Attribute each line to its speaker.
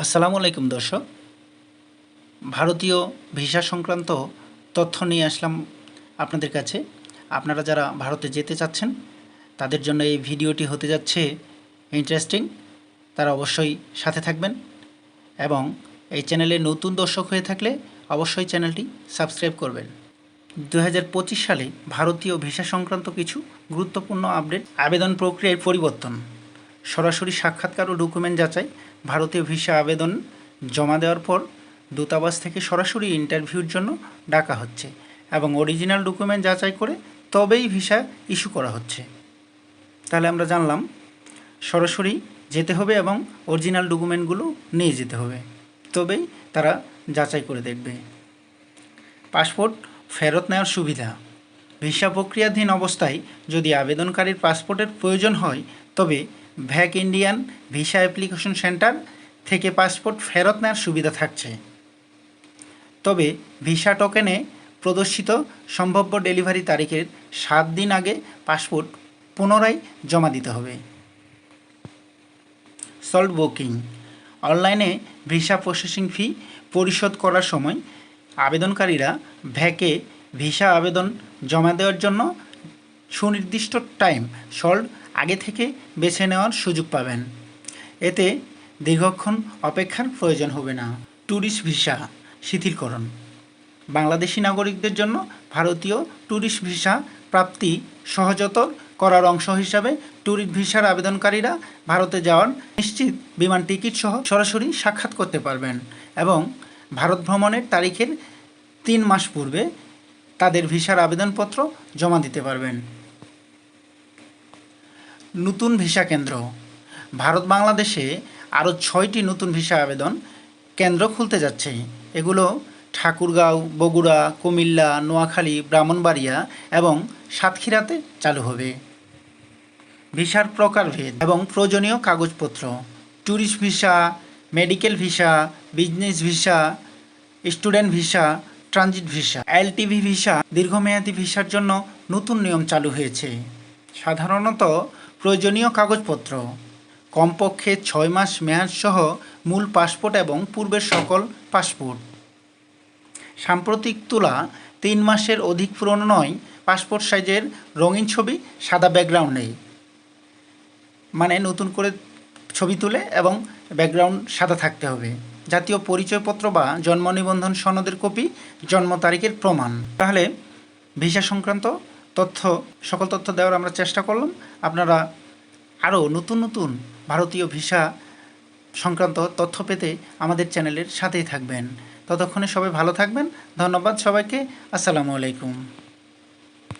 Speaker 1: আসসালামু আলাইকুম দর্শক। ভারতীয় ভিসা সংক্রান্ত তথ্য নিয়ে আসলাম আপনাদের কাছে। আপনারা যারা ভারতে যেতে চাচ্ছেন, তাদের জন্য এই ভিডিওটি হতে যাচ্ছে ইন্টারেস্টিং তারা অবশ্যই সাথে থাকবেন এবং এই চ্যানেলে নতুন দর্শক হয়ে থাকলে অবশ্যই চ্যানেলটি সাবস্ক্রাইব করবেন। দু হাজার পঁচিশ সালে ভারতীয় ভিসা সংক্রান্ত কিছু গুরুত্বপূর্ণ আপডেট, আবেদন প্রক্রিয়ায় পরিবর্তন। সরাসরি সাক্ষাৎকার ও ডকুমেন্ট যাচাই, ভারতীয় ভিসা আবেদন জমা দেওয়ার পর দূতাবাস থেকে সরাসরি ইন্টারভিউর জন্য ডাকা হচ্ছে এবং অরিজিনাল ডকুমেন্ট যাচাই করে তবেই ভিসা ইস্যু করা হচ্ছে। তাহলে আমরা জানলাম, সরাসরি যেতে হবে এবং অরিজিনাল ডকুমেন্টগুলো নিয়ে যেতে হবে, তবেই তারা যাচাই করে দেখবে। পাসপোর্ট ফেরত নেওয়ার সুবিধা। ভিসা প্রক্রিয়াধীন অবস্থায় যদি আবেদনকারীর পাসপোর্টের প্রয়োজন হয়, তবে VAC Indian visa application centre থেকে পাসপোর্ট ফেরত নেওয়ার সুবিধা থাকছে। তবে ভিসা টোকেনে প্রদর্শিত সম্ভাব্য ডেলিভারি তারিখের সাত দিন আগে পাসপোর্ট পুনরায় জমা দিতে হবে। সল্ট বুকিং অনলাইনে ভিসা প্রসেসিং ফি পরিশোধ করার সময় আবেদনকারীরা ভ্যাকে ভিসা আবেদন জমা দেওয়ার জন্য সুনির্দিষ্ট টাইম সল্ট আগে থেকে বেছে নেওয়ার সুযোগ পাবেন। এতে দীর্ঘক্ষণ অপেক্ষার প্রয়োজন হবে না। Tourist visa শিথিলকরণ। বাংলাদেশি নাগরিকদের জন্য ভারতীয় ট্যুরিস্ট ভিসা প্রাপ্তি সহজতর করার অংশ হিসাবে ট্যুরিস্ট ভিসার আবেদনকারীরা ভারতে যাওয়ার নিশ্চিত বিমান টিকিট সহ সরাসরি সাক্ষাৎ করতে পারবেন এবং ভারত ভ্রমণের তারিখের তিন মাস পূর্বে তাদের ভিসার আবেদনপত্র জমা দিতে পারবেন। নতুন ভিসা কেন্দ্র। ভারত বাংলাদেশে আরও ছয়টি নতুন ভিসা আবেদন কেন্দ্র খুলতে যাচ্ছে। এগুলো ঠাকুরগাঁও, বগুড়া, কুমিল্লা, নোয়াখালী, ব্রাহ্মণবাড়িয়া এবং সাতক্ষীরাতে চালু হবে। ভিসার প্রকারভেদ এবং প্রয়োজনীয় কাগজপত্র, tourist visa, medical visa, business visa, student visa, transit visa, LTV visa, দীর্ঘমেয়াদী ভিসার জন্য নতুন নিয়ম চালু হয়েছে। সাধারণত প্রয়োজনীয় কাগজপত্র। কমপক্ষে ছয় মাস মেয়াদসহ মূল পাসপোর্ট এবং পূর্বের সকল পাসপোর্ট। সাম্প্রতিক তোলা তিন মাসের অধিক পুরনো নয়, পাসপোর্ট সাইজের রঙিন ছবি, সাদা ব্যাকগ্রাউন্ডে মানে নতুন করে ছবি তুলে এবং ব্যাকগ্রাউন্ড সাদা থাকতে হবে। জাতীয় পরিচয়পত্র বা জন্ম নিবন্ধন সনদের কপি জন্ম তারিখের প্রমাণ। তাহলে ভিসা সংক্রান্ত তথ্য, সকল তথ্য দেওয়ার আমরা চেষ্টা করলাম। আপনারা আরও নতুন নতুন ভারতীয় ভিসা সংক্রান্ত তথ্য পেতে আমাদের চ্যানেলের সাথেই থাকবেন। ততক্ষণে সবাই ভালো থাকবেন। ধন্যবাদ সবাইকে। আসসালামু আলাইকুম।